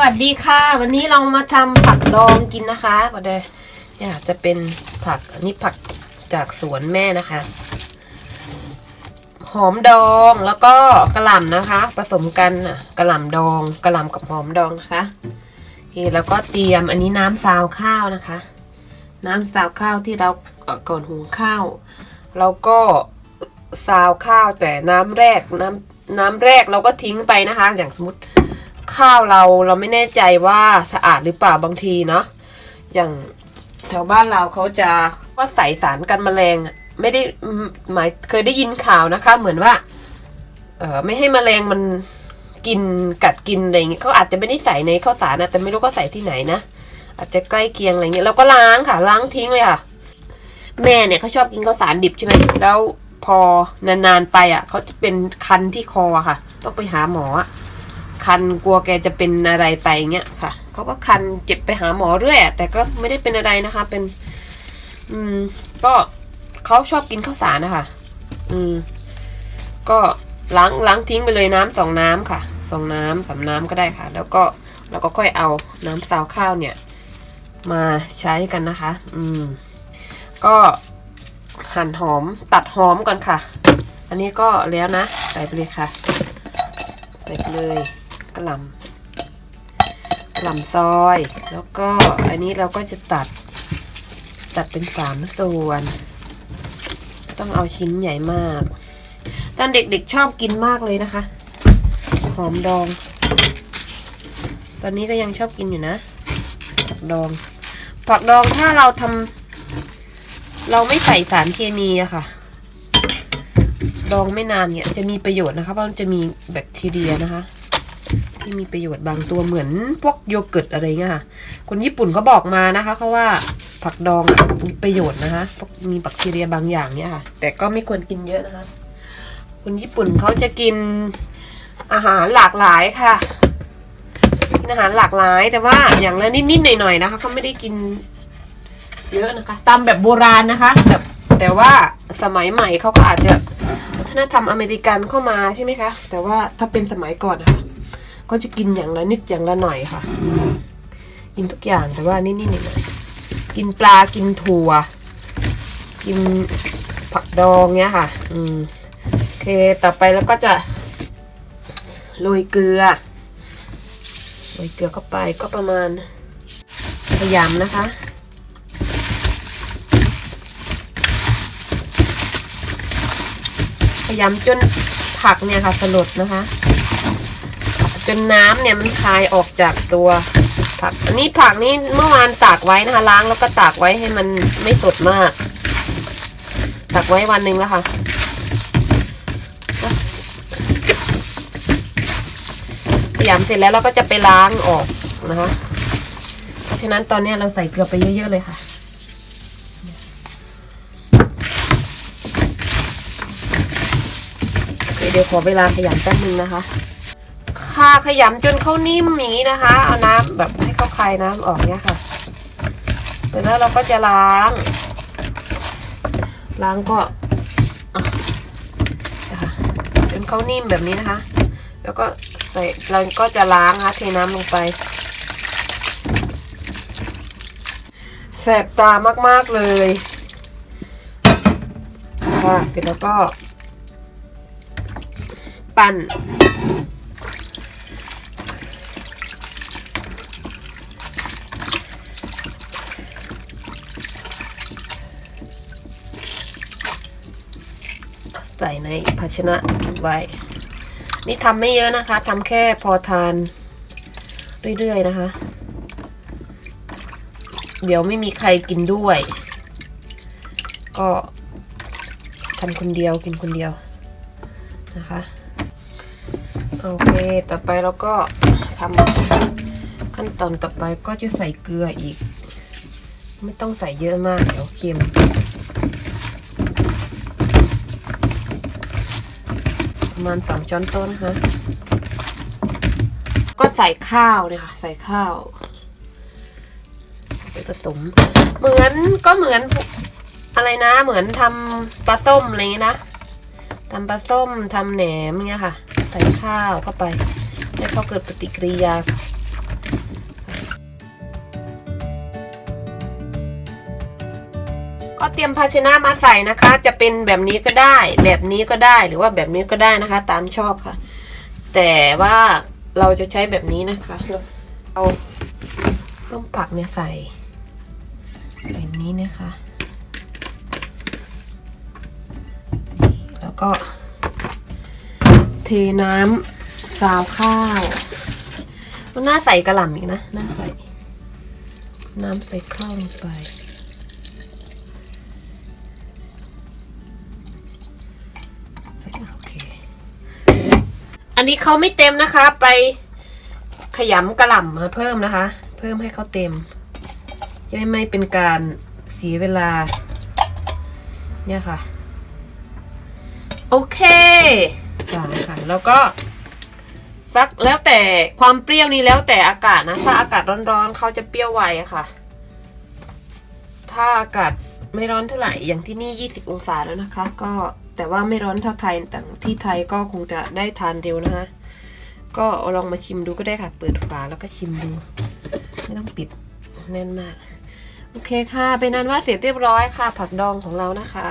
วัสดีค่ะ วันนี้เรามาทำผักดองกินนะคะก็ได้เนี่ยจะเป็นผักอันนี้ผักจากสวนแม่นะคะ หอมดองแล้วก็กระหล่ำนะคะ ผสมกันน่ะกระหล่ำดองกระหล่ำกับหอมดองนะคะโอเคแล้วก็เตรียมอันนี้น้ำซาวข้าวนะคะ น้ำซาวข้าวที่เราก่อนหุงข้าวเราก็ซาวข้าวแต่น้ำแรกน้ำน้ำแรกเราก็ทิ้งไปนะคะ อย่างสมมติ ข้าวเราเราไม่แน่ใจว่าสะอาดหรือเปล่าบางทีเนาะอย่างแถวบ้านเราเขาจะว่าใส่สารกันแมลงไม่ได้อืมหมายเคยได้ยินข่าวนะคะ เหมือนว่า เออไม่ให้แมลงมันกินกัดกินอะไรอย่างเงี้ยเขาอาจจะไม่ได้ใส่ในข้าวสารนะแต่ไม่รู้ก็ใส่ที่ไหนนะอาจจะใกล้เคียงอะไรเงี้ยเราก็ล้างค่ะ ล้างทิ้งเลยค่ะ แม่เนี่ยเขาชอบกินข้าวสารดิบใช่ไหมแล้วพอนานๆไปอะเขาจะเป็นคันที่คอค่ะ ต้องไปหาหมออะ คันกลัวแกจะเป็นอะไรไปเงี้ยค่ะเขาก็คันเจ็บไปหาหมอเรื่อยแต่ก็ไม่ได้เป็นอะไรนะคะ เป็น อืม ก็เขาชอบกินข้าวสารนะคะ อืม ก็ล้างล้างทิ้งไปเลยน้ำสองน้ำค่ะสองน้ำสามน้ำก็ได้ค่ะ แล้วก็เราก็ค่อยเอาน้ำซาวข้าวเนี่ย มาใช้กันนะคะ อืม ก็หั่นหอมตัดหอมก่อนค่ะ อันนี้ก็แล้วนะ ใส่ไปเลยค่ะ ใส่ไปเลย กระหล่ำกระหล่ำซอย แล้วก็อันนี้เราก็จะตัด ตัดเป็นสามส่วน ต้องเอาชิ้นใหญ่มาก ตอนเด็กๆชอบกินมากเลยนะคะ หอมดอง ตอนนี้ก็ยังชอบกินอยู่นะ ผักดอง ผักดองถ้าเราทำเราไม่ใส่สารเคมีอะค่ะดองไม่นานเนี่ยจะมีประโยชน์นะคะเพราะมันจะมีแบคทีเรียนะคะ ที่มีประโยชน์บางตัวเหมือนพวกโยเกิร์ตอะไรเงี้ยค่ะ คนญี่ปุ่นเขาบอกมานะคะเขาว่าผักดองอะมีประโยชน์นะคะมีแบคทีเรียบางอย่างเนี่ยค่ะ แต่ก็ไม่ควรกินเยอะนะคะ คนญี่ปุ่นเขาจะกินอาหารหลากหลายค่ะ กินอาหารหลากหลายแต่ว่าอย่างละนิดๆหน่อยๆนะคะเขาไม่ได้กินเยอะนะคะ ตามแบบโบราณนะคะแบบแต่ว่าสมัยใหม่เขาก็อาจจะวัฒนธรรมอเมริกันเข้ามาใช่ไหมคะ แต่ว่าถ้าเป็นสมัยก่อนนะคะ ก็จะกินอย่างละนิดอย่างละหน่อยค่ะ กินทุกอย่างแต่ว่านิดๆหน่อยกินปลากินถั่ว กินผักดองเนี้ยค่ะ อืมโอเคต่อไปแล้วก็จะโรยเกลือโรยเกลือเข้าไปก็ประมาณพยายามนะคะพยายามจนผักเนี่ยค่ะสลดนะคะ จนน้ำเนี่ยมันคายออกจากตัวผัก อันนี้ผักนี่เมื่อวานตากไว้นะคะล้างแล้วก็ตากไว้ให้มันไม่สดมาก ตากไว้วันหนึ่งแล้วค่ะ พยายามเสร็จแล้วเราก็จะไปล้างออกนะคะ เพราะฉะนั้นตอนนี้เราใส่เกลือไปเยอะๆเลยค่ะเคเดี๋ยวขอเวลาขยำแป๊บนึงนะคะ ค่ะขยำจนเขานิ่มอย่างนี้นะคะ เอาน้ำแบบให้เขาคลายน้ำออกเนี่ยค่ะเสร็จแล้วเราก็จะล้าง ล้างก็อะนะคะจนเขานิ่มแบบนี้นะคะ แล้วก็ใส่เราก็จะล้างนะคะเทน้ำลงไปแสบตามากๆเลยค่ะเสร็จแล้วก็ ปั้น ส่ในภาชนะไว้ นี่ทำไม่เยอะนะคะทำแค่พอทานเรื่อยๆนะคะ เดี๋ยวไม่มีใครกินด้วย ก็ทำคนเดียวกินคนเดียวนะคะโอเค ต่อไปเราก็ทำขั้นตอนต่อไปก็จะใส่เกลืออีก ไม่ต้องใส่เยอะมากเดี๋ยวเค็ม ประมาณสองช้อนโต๊ะนะคะ ก็ใส่ข้าวเนี่ยค่ะ ใส่ข้าวไปผสม เหมือนก็เหมือนอะไรนะ เหมือนทำปลาส้มอะไรอย่างงี้นะทำปลาส้มทำแหนมเงี้ยค่ะ ใส่ข้าวเข้าไป ให้เขาเกิดปฏิกิริยา ก็เตรียมภาชนะมาใส่นะคะ จะเป็นแบบนี้ก็ได้ แบบนี้ก็ได้หรือว่าแบบนี้ก็ได้นะคะ ตามชอบค่ะ แต่ว่าเราจะใช้แบบนี้นะคะ เอาต้มผักเนี่ยใส่แบบนี้นะคะแล้วก็ เทน้ำซาวข้าวมันน่าใส่กระหล่ำอีกนะน่าใส่น้ำใส่ข้าวลงไป อันนี้เขาไม่เต็มนะคะ ไปขยำกระหล่ำมาเพิ่มนะคะ เพิ่มให้เขาเต็มจะได้ไม่เป็นการเสียเวลา เนี่ยค่ะ โอเคจ้าค่ะ แล้วก็สักแล้วแต่ความเปรี้ยวนี้แล้วแต่อากาศนะ ถ้าอากาศร้อนๆเขาจะเปรี้ยวไวอะค่ะ ถ้าอากาศไม่ร้อนเท่าไหร่อย่างที่นี่ 20 องศาแล้วนะคะ ก็ แต่ว่าไม่ร้อนเท่าไทยแต่ที่ไทยก็คงจะได้ทานเร็วนะคะ ก็ลองมาชิมดูก็ได้ค่ะ เปิดฝาแล้วก็ชิมดู ไม่ต้องปิดแน่นมาก โอเคค่ะ เป็นนั้นว่าเสร็จเรียบร้อยค่ะ ผักดองของเรานะคะ